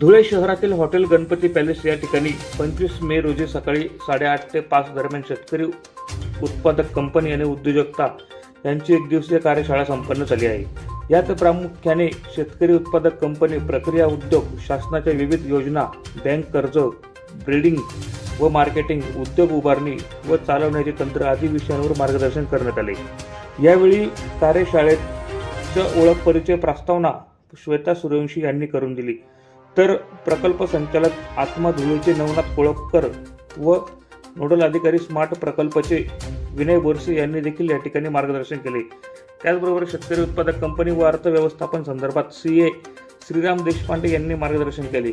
धुळे शहरातील hotel Ganpati palace या ठिकाणी पंचवीस मे रोजी सकाळी साडेआठ ते पाच दरम्यान शेतकरी उत्पादक कंपनी आणि उद्योजकता यांची एक दिवसीय कार्यशाळा संपन्न झाली आहे. यात प्रामुख्याने शेतकरी उत्पादक कंपनी प्रक्रिया उद्योग शासनाच्या विविध योजना बँक कर्ज ब्रीडिंग व मार्केटिंग उद्योग उभारणी व चालवण्याचे तंत्र आदी विषयांवर मार्गदर्शन करण्यात आले. यावेळी कार्यशाळेत ओळख परिचय प्रस्तावना श्वेता सूर्यवंशी यांनी करून दिली. तर प्रकल्प संचालक आत्मा धुळेचे नवनाथ कोळपकर व नोडल अधिकारी स्मार्ट प्रकल्पचे विनय बोरसे यांनी देखील या ठिकाणी मार्गदर्शन केले. त्याचबरोबर शेतकरी उत्पादक कंपनी व अर्थव्यवस्थापन संदर्भात सी ए श्रीराम देशपांडे यांनी मार्गदर्शन केले.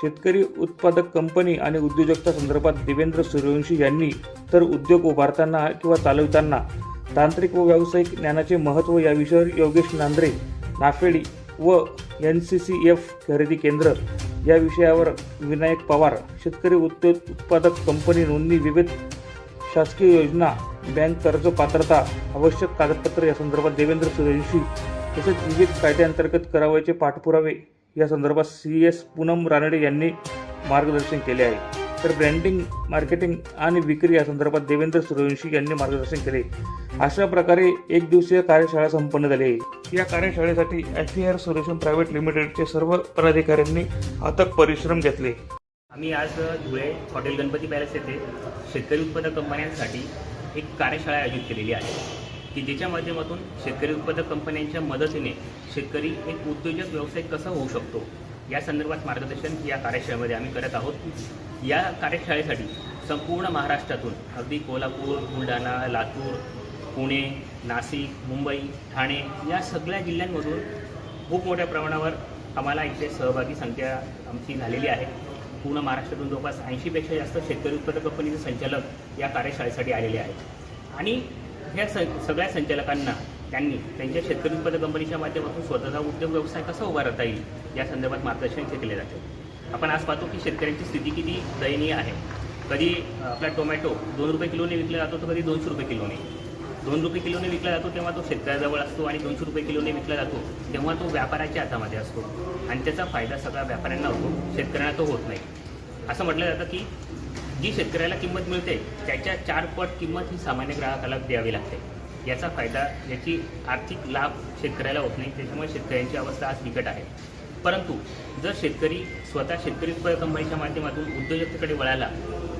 शेतकरी उत्पादक कंपनी आणि उद्योजकता संदर्भात देवेंद्र सूर्यवंशी यांनी तर उद्योग उभारताना किंवा चालवताना तांत्रिक व व्यावसायिक ज्ञानाचे महत्त्व या विषयावर योगेश नांद्रे नाफेडी व एन सी सी एफ खरेदी केंद्र या विषयावर विनायक पवार शेतकरी उद्योग उत्पादक कंपनी नोंदणी विविध शासकीय योजना बँक कर्ज पात्रता आवश्यक कागदपत्र या संदर्भात देवेंद्र सूर्यवंशी तसेच विविध कायद्याअंतर्गत करावयाचे पाठपुरावे या संदर्भात सी एस पूनम रानडे यांनी मार्गदर्शन केले आहे. तर ब्रँडिंग मार्केटिंग आणि विक्री या संदर्भात देवेंद्र सूर्यवंशी यांनी मार्गदर्शन केले. अशा प्रकारे एक दिवसीय कार्यशाळा संपन्न झाली. आहे या कार्यशाळेसाठी एफ आर सोल्युशन प्रायव्हेट लिमिटेडचे सर्व पदाधिकाऱ्यांनी अथक परिश्रम घेतले. आम्ही आज धुळे हॉटेल गणपती पॅलेस येथे शेतकरी उत्पादक कंपन्यांसाठी एक कार्यशाळा आयोजित केलेली आहे. की ज्याच्या माध्यमातून शेतकरी उत्पादक कंपन्यांच्या मदतीने शेतकरी एक उद्योजक व्यवसाय कसा होऊ शकतो? या संदर्भात मार्गदर्शन या कार्यशाळेमध्ये आम्ही करत आहोत. या कार्यशाळेसाठी संपूर्ण महाराष्ट्रातून अगदी कोल्हापूर बुलढाणा लातूर पुणे नाशिक मुंबई ठाणे या सगळ्या जिल्ह्यांमधून खूप मोठ्या प्रमाणावर आम्हाला इथे सहभागी संख्या आमची झालेली आहे. पूर्ण महाराष्ट्रातून जवळपास ऐंशीपेक्षा जास्त शेतकरी उत्पादक कंपनीचे संचालक या कार्यशाळेसाठी आलेले आहेत. आणि ह्या स सगळ्या संचालकांना त्यांनी त्यांच्या शेतकरी उत्पादक कंपनीच्या माध्यमातून स्वतःचा उद्योग व्यवसाय कसा उभारता येईल? या संदर्भात मार्गदर्शन इथे केले जाते. आपण आज पाहतो की शेतकऱ्यांची स्थिती किती दयनीय आहे. कधी आपला टोमॅटो दोन रुपये किलोने विकला जातो तर कधी दोनशे रुपये किलोने. दोन रुपये किलोने विकला जातो तेव्हा तो शेतकऱ्याजवळ असतो आणि दोनशे रुपये किलोने विकला जातो तेव्हा तो व्यापाऱ्याच्या हातामध्ये असतो. आणि त्याचा फायदा सगळा व्यापाऱ्यांना होतो शेतकऱ्यांना तो होत नाही. असं म्हटलं जातं की जी शेतकऱ्याला किंमत मिळते त्याच्या चार पट किंमत ही सामान्य ग्राहकाला द्यावी लागते. याचा फायदा याची आर्थिक लाभ शेतकऱ्याला होत नाही त्याच्यामुळे शेतकऱ्यांची अवस्था आज बिकट आहे. परंतु जर शेतकरी स्वतः शेतकरी उत्पादक कंपनीच्या माध्यमातून उद्योजकतेकडे वळाला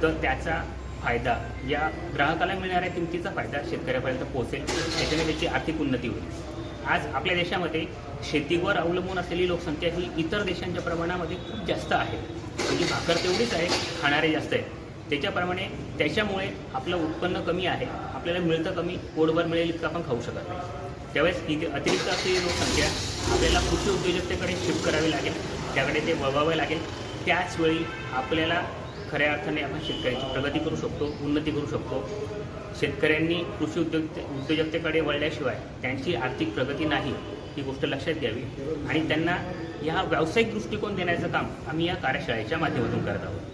तर त्याचा फायदा या ग्राहकाला मिळणाऱ्या किमतीचा फायदा शेतकऱ्यापर्यंत पोहोचेल त्याच्याने त्याची आर्थिक उन्नती होईल. आज आपल्या देशामध्ये शेतीवर अवलंबून असलेली लोकसंख्या ही इतर देशांच्या प्रमाणामध्ये खूप जास्त आहे. म्हणजे भाकर तेवढीच आहे खाणारे जास्त आहेत. त्याच्याप्रमाणे त्याच्यामुळे आपलं उत्पन्न कमी आहे आपल्याला मिळतं कमी पोटभर मिळेल इतकं आपण खाऊ शकत नाही. त्यावेळेस ही अतिरिक्त असलेली लोकसंख्या आपल्याला कृषी उद्योजकतेकडे शिफ्ट करावी लागेल त्याकडे ते वळवावे लागेल. त्याचवेळी आपल्याला खऱ्या अर्थाने आपण शेतकऱ्यांची प्रगती करू शकतो उन्नती करू शकतो. शेतकऱ्यांनी कृषी उद्योग उद्योजकतेकडे वळल्याशिवाय त्यांची आर्थिक प्रगती नाही ही गोष्ट लक्षात घ्यावी. आणि त्यांना ह्या व्यावसायिक दृष्टिकोन देण्याचं काम आम्ही या कार्यशाळेच्या माध्यमातून करत आहोत.